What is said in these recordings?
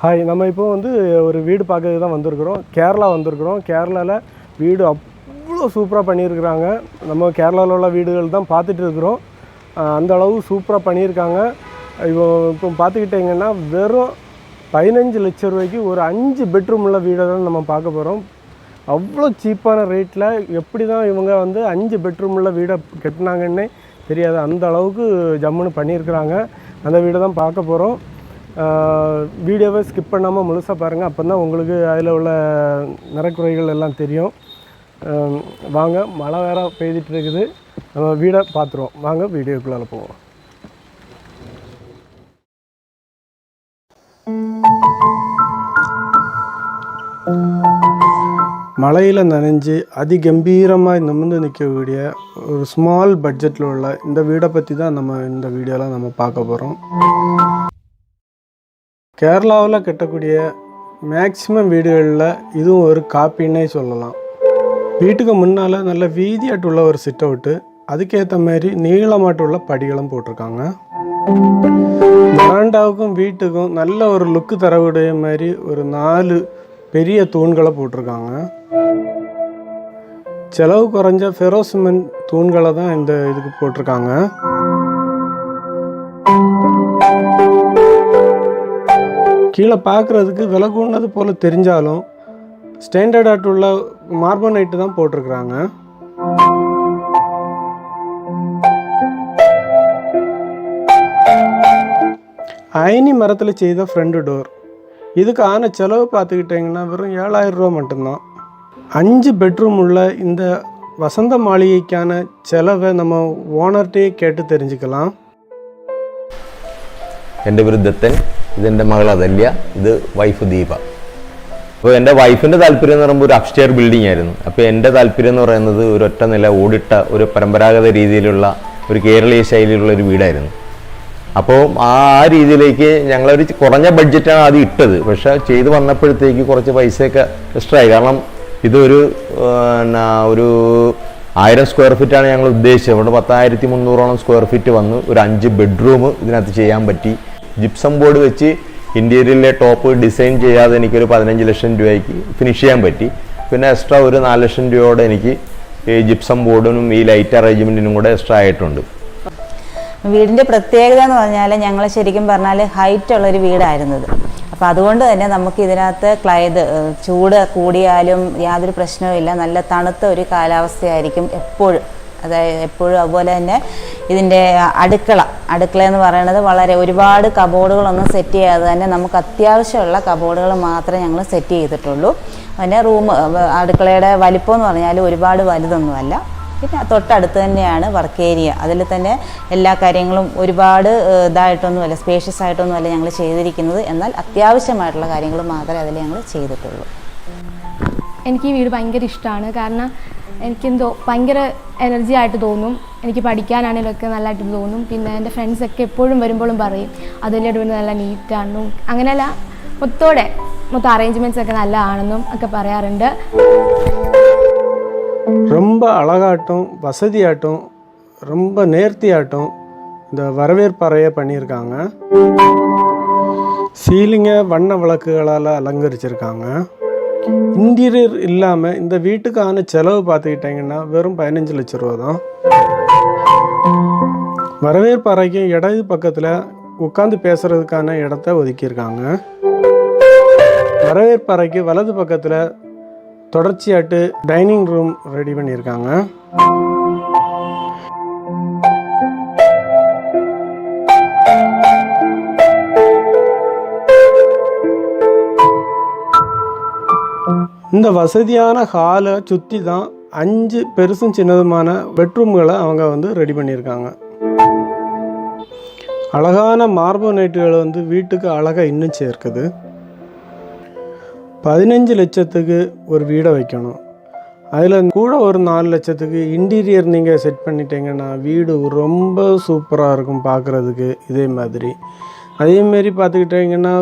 Hi நம்ம இப்போ வந்து ஒரு வீடு பார்க்கறதுக்கு தான் வந்திருக்கிறோம். கேரளா வந்திருக்கிறோம். கேரளாவில் வீடு அவ்வளோ சூப்பராக பண்ணியிருக்கிறாங்க. நம்ம கேரளாவில் உள்ள வீடுகள் தான் பார்த்துட்டு இருக்கிறோம். அந்த அளவு சூப்பராக பண்ணியிருக்காங்க. இப்போ இப்போ பார்த்துக்கிட்டிங்கன்னா வெறும் பதினஞ்சு லட்ச ரூபாய்க்கு ஒரு அஞ்சு பெட்ரூம் உள்ள வீடை தான் நம்ம பார்க்க போகிறோம் அவ்வளோ சீப்பான ரேட்டில் எப்படி தான் இவங்க வந்து அஞ்சு பெட்ரூம் உள்ள வீடை கட்டினாங்கன்னே தெரியாது. அந்த அளவுக்கு ஜம்முன்னு பண்ணியிருக்கிறாங்க. அந்த வீடை தான் பார்க்க போகிறோம் வீடியோவை ஸ்கிப் பண்ணாமல் முழுசாக பாருங்கள் அப்போ தான் உங்களுக்கு அதில் உள்ள நிறக்குறைகள் எல்லாம் தெரியும். வாங்க மழை வேற பெய்துட்டு இருக்குது. நம்ம வீடை பார்த்துருவோம் வாங்க வீடியோக்குள்ளால போவோம். மழையில் நனைஞ்சு அதிகம்பீரமாக நிமிர்ந்து நிற்கக்கூடிய ஒரு ஸ்மால் பட்ஜெட்டில் உள்ள இந்த வீடை பற்றி தான் நம்ம இந்த வீடியோவில் நம்ம பார்க்க போகிறோம் கேரளாவில் கட்டக்கூடிய மேக்சிமம் வீடுகளில் இதுவும் ஒரு காப்பின்னே சொல்லலாம். வீட்டுக்கு முன்னால் நல்ல வீதியாட்டுள்ள ஒரு சிட் அவுட்டு அதுக்கேற்ற மாதிரி நீளமாட்டுள்ள படிகளும் போட்டிருக்காங்க. வராண்டாவுக்கும் வீட்டுக்கும் நல்ல ஒரு லுக்கு தரக்கூடிய மாதிரி ஒரு நாலு பெரிய தூண்களை போட்டிருக்காங்க. செலவு குறைஞ்ச ஃபெரோசிமெண்ட் தூண்களை தான் இந்த இதுக்கு போட்டிருக்காங்க. கீழே பார்க்குறதுக்கு விலை கூடது போல் தெரிஞ்சாலும் ஸ்டாண்டர்ட் ஆர்ட் உள்ள மார்பனைட்டு தான் போட்டிருக்கிறாங்க அயனி மரத்தில் செய்த ஃப்ரண்ட் டோர் இதுக்கு ஆன செலவு பார்த்துக்கிட்டிங்கன்னா வெறும் ஏழாயிரம் ரூபா மட்டும்தான் அஞ்சு பெட்ரூம் உள்ள இந்த வசந்த மாளிகைக்கான செலவை நம்ம ஓனர்கிட்டே கேட்டு தெரிஞ்சுக்கலாம் എൻ്റെ പേര് ദത്തൻ ഇതെന്റെ മകൾ അതല്യ ഇത് വൈഫ് ദീപ. അപ്പോൾ എന്റെ വൈഫിന്റെ താല്പര്യം എന്ന് പറയുമ്പോൾ ഒരു അപ്സ്റ്റെയർ ബിൽഡിംഗ് ആയിരുന്നു. അപ്പോൾ എന്റെ താല്പര്യം എന്ന് പറയുന്നത് ഒരു ഒറ്റ നില ഓടിട്ട ഒരു പരമ്പരാഗത രീതിയിലുള്ള ഒരു കേരളീയ ശൈലിയിലുള്ള ഒരു വീടായിരുന്നു. അപ്പോൾ ആ രീതിയിലേക്ക് ഞങ്ങളൊരു കുറഞ്ഞ ബഡ്ജറ്റാണ് ആദ്യം ഇട്ടത്. പക്ഷെ ചെയ്ത് വന്നപ്പോഴത്തേക്ക് കുറച്ച് പൈസയൊക്കെ എക്സ്ട്രാ ആയി. കാരണം ഇതൊരു ഒരു ആയിരം സ്ക്വയർ ഫീറ്റാണ് ഞങ്ങൾ ഉദ്ദേശിച്ചത്. അതുകൊണ്ട് പത്തായിരത്തി മുന്നൂറോളം സ്ക്വയർ ഫീറ്റ് വന്ന് ഒരു അഞ്ച് ബെഡ്റൂം ഇതിനകത്ത് ചെയ്യാൻ പറ്റി. ജിപ്സം ബോർഡ് വെച്ച് ഇന്റീരിയറിലെ ടോപ്പ് ഡിസൈൻ ചെയ്യാതെ എനിക്കൊരു പതിനഞ്ച് ലക്ഷം രൂപയ്ക്ക് ഫിനിഷ് ചെയ്യാൻ പറ്റി. പിന്നെ എക്സ്ട്രാ ഒരു നാല് ലക്ഷം രൂപയോടെ എനിക്ക് ഈ ജിപ്സം ബോർഡിനും ഈ ലൈറ്റ് അറേഞ്ച്മെന്റിനും കൂടെ എക്സ്ട്രാ ആയിട്ടുണ്ട്. വീടിന്റെ പ്രത്യേകത എന്ന് പറഞ്ഞാൽ ഞങ്ങൾ ശരിക്കും പറഞ്ഞാൽ ഹൈറ്റ് ഉള്ളൊരു വീടായിരുന്നത്. അപ്പോൾ അതുകൊണ്ട് തന്നെ നമുക്ക് ഇതിനകത്ത് ക്ലൈത് ചൂട് കൂടിയാലും യാതൊരു പ്രശ്നവുമില്ല. നല്ല തണുത്ത ഒരു കാലാവസ്ഥയായിരിക്കും എപ്പോഴും. അതായത് എപ്പോഴും അതുപോലെ തന്നെ ഇതിന്റെ അടുക്കള. അടുക്കള എന്ന് പറയുന്നത് വളരെ ഒരുപാട് കബോർഡുകളൊന്നും സെറ്റ് ചെയ്യാതെ തന്നെ നമുക്ക് അത്യാവശ്യമുള്ള കബോർഡുകൾ മാത്രമേ ഞങ്ങൾ സെറ്റ് ചെയ്തിട്ടുള്ളൂ. പിന്നെ റൂം അടുക്കളയുടെ വലിപ്പം എന്ന് പറഞ്ഞാൽ ഒരുപാട് വലുതൊന്നുമല്ല. പിന്നെ തൊട്ടടുത്ത് തന്നെയാണ് വർക്ക് ഏരിയ അതിൽ തന്നെ എല്ലാ കാര്യങ്ങളും ഒരുപാട് ഇതായിട്ടൊന്നുമല്ല സ്പേഷ്യസ് ആയിട്ടൊന്നുമല്ല ഞങ്ങൾ ചെയ്തിരിക്കുന്നത്. എന്നാൽ അത്യാവശ്യമായിട്ടുള്ള കാര്യങ്ങൾ മാത്രമേ അതിൽ ഞങ്ങൾ ചെയ്തിട്ടുള്ളൂ. എനിക്ക് ഈ വീട് ഭയങ്കര ഇഷ്ടമാണ്. കാരണം എനിക്കെന്തോ ഭയങ്കര എനർജി ആയിട്ട് തോന്നും എനിക്ക് പഠിക്കാനാണെങ്കിലും ഒക്കെ നല്ലതായിട്ട് തോന്നും പിന്നെ എൻ്റെ ഫ്രണ്ട്സൊക്കെ എപ്പോഴും വരുമ്പോഴും പറയും അതിൻ്റെ വീട് നല്ല നീറ്റാണെന്നും അങ്ങനെയല്ല മൊത്തോടെ മൊത്തം അറേഞ്ച്മെൻറ്റ്സ് ഒക്കെ നല്ലതാണെന്നും ഒക്കെ പറയാറുണ്ട് ரொம்ப அழகாட்டும் வசதியாட்டும் ரொம்ப நேர்த்தியாட்டும் இந்த வரவேற்பறையை பண்ணியிருக்காங்க சீலிங்கை வண்ண விளக்குகளால் அலங்கரிச்சிருக்காங்க இன்டீரியர் இல்லாமல் இந்த வீட்டுக்கான செலவு பார்த்துக்கிட்டிங்கன்னா வெறும் பதினஞ்சு லட்ச ரூபா தான். வரவேற்பறைக்கு இடது பக்கத்தில் உட்காந்து பேசுகிறதுக்கான இடத்த ஒதுக்கியிருக்காங்க. வரவேற்பறைக்கு வலது பக்கத்தில் தொடர்ச்சியாட்டு டைனிங் ரூம் ரெடி பண்ணியிருக்காங்க. இந்த வசதியான ஹாலை சுற்றி தான் அஞ்சு பெருசும் சின்னதுமான பெட்ரூம்களை அவங்க வந்து ரெடி பண்ணியிருக்காங்க. அழகான மார்பல் நைட்டுகள் வந்து வீட்டுக்கு அழகாக இன்னும் சேர்க்குது. பதினஞ்சு லட்சத்துக்கு ஒரு வீடை வைக்கணும். அதில் கூட ஒரு நாலு லட்சத்துக்கு இன்டீரியர் நீங்கள் செட் பண்ணிட்டீங்கன்னா வீடு ரொம்ப சூப்பராக இருக்கும் பார்க்குறதுக்கு இதே மாதிரி. அதேமாரி பார்த்துக்கிட்டிங்கன்னா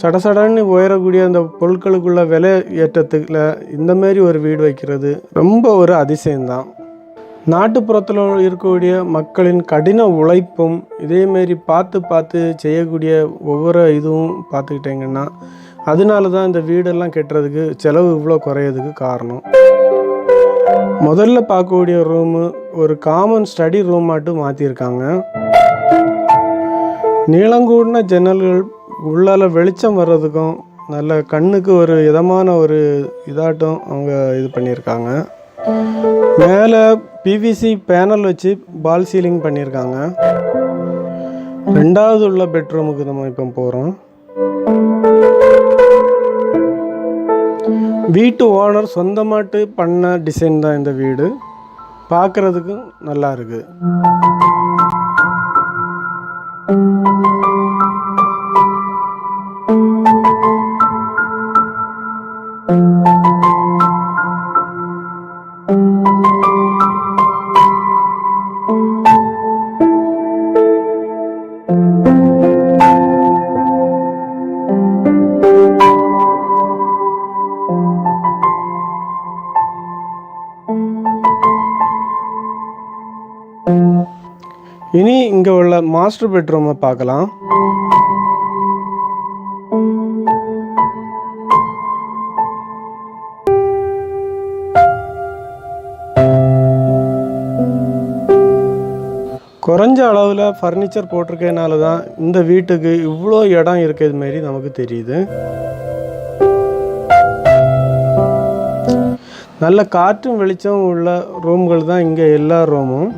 சடசடன்னு உயரக்கூடிய அந்த பொருட்களுக்குள்ள விலை ஏற்றத்துக்குள்ள இந்தமாரி ஒரு வீடு வைக்கிறது ரொம்ப ஒரு அதிசயம்தான். நாட்டுப்புறத்தில் இருக்கக்கூடிய மக்களின் கடின உழைப்பும் இதேமாரி பார்த்து பார்த்து செய்யக்கூடிய ஒவ்வொரு இதுவும் பார்த்துக்கிட்டிங்கன்னா அதனால தான் இந்த வீடெல்லாம் கட்டுறதுக்கு செலவு இவ்வளோ குறையிறதுக்கு காரணம். முதல்ல பார்க்கக்கூடிய ரூமு ஒரு காமன் ஸ்டடி ரூம் மட்டும் மாற்றிருக்காங்க நீளங்கூடின ஜன்னல்கள் உள்ளால வெளிச்சம் வர்றதுக்கும் நல்ல கண்ணுக்கு ஒரு இதமான ஒரு இதாட்டம் அவங்க இது பண்ணியிருக்காங்க. மேலே பிவிசி பேனல் வச்சு பால் சீலிங் பண்ணியிருக்காங்க. ரெண்டாவது உள்ள பெட்ரூமுக்கு நம்ம இப்போ போகிறோம் வீட்டு ஓனர் சொந்தமாட்டு பண்ண டிசைன் தான் இந்த வீடு. பார்க்குறதுக்கும் நல்லா இருக்குது இனி இங்கே உள்ள மாஸ்டர் பெட்ரூமை பார்க்கலாம். குறைஞ்ச அளவில் ஃபர்னிச்சர் போட்டிருக்கனால தான் இந்த வீட்டுக்கு இவ்வளோ இடம் இருக்கிறது மாரி நமக்கு தெரியுது. நல்ல காற்றும் வெளிச்சம் உள்ள ரூம்கள் தான் இங்கே எல்லா ரூமும்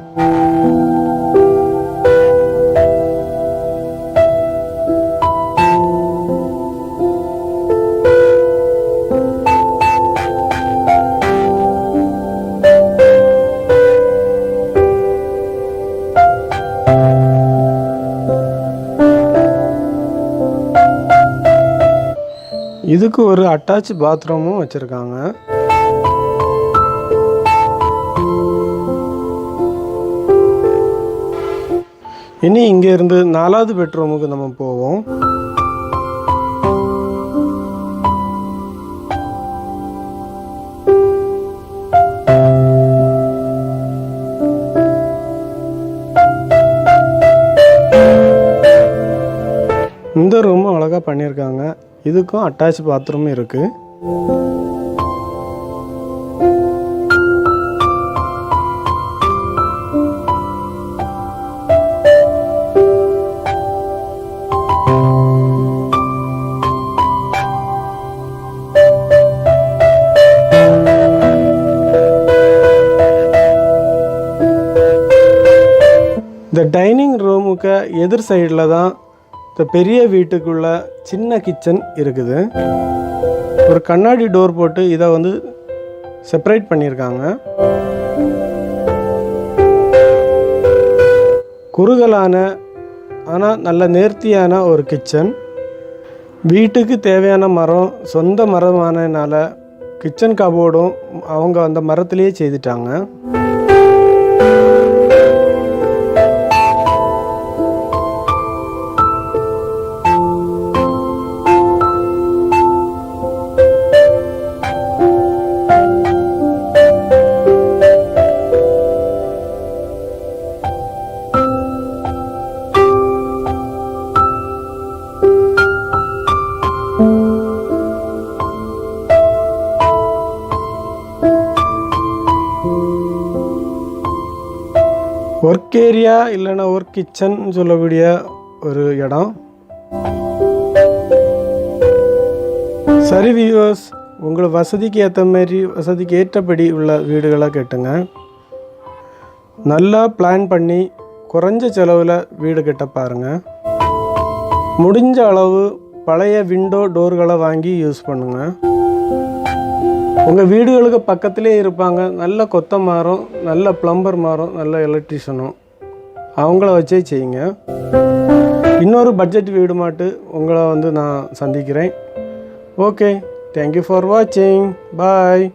இதுக்கு ஒரு அட்டாச் பாத்ரூமும் வச்சுருக்காங்க. இனி இங்கே இருந்து நாலாவது பெட்ரூமுக்கு நம்ம போவோம். இதுக்கும் அட்டாச் பாத்ரூம் இருக்குது இந்த டைனிங் ரூமுக்கு எதிர் சைடில் தான் இந்த பெரிய வீட்டுக்குள்ள சின்ன கிச்சன் இருக்குது. ஒரு கண்ணாடி டோர் போட்டு இதை வந்து செப்பரேட் பண்ணியிருக்காங்க குறுகலான ஆனால் நல்ல நேர்த்தியான ஒரு கிச்சன் வீட்டுக்கு தேவையான மரம் சொந்த மரமானதுனால கிச்சன் கபோர்டும் அவங்க அந்த மரத்துலேயே செய்துட்டாங்க. ஒர்க் ஏரியா இல்லைன்னா ஒர்க் கிச்சன் சொல்லக்கூடிய ஒரு இடம். சரி வியூவர்ஸ் உங்களை வசதிக்கு ஏற்ற மாதிரி வசதிக்கு ஏற்றபடி உள்ள வீடுகளை கேட்டுங்க. நல்லா பிளான் பண்ணி குறைஞ்ச செலவில் வீடு கட்ட பாருங்கள் முடிஞ்ச அளவு பழைய விண்டோ டோர்களை வாங்கி யூஸ் பண்ணுங்கள் உங்கள் வீடுகளுக்கு பக்கத்திலே இருப்பாங்க. நல்ல கொத்த மாறும் நல்ல பிளம்பர் மாறும் நல்ல எலக்ட்ரிஷனும் அவங்கள வச்சே செய்யுங்க. இன்னொரு பட்ஜெட் வீடு மாட்டு உங்களை வந்து நான் சந்திக்கிறேன். ஓகே தேங்க்யூ ஃபார் வாட்சிங் பாய்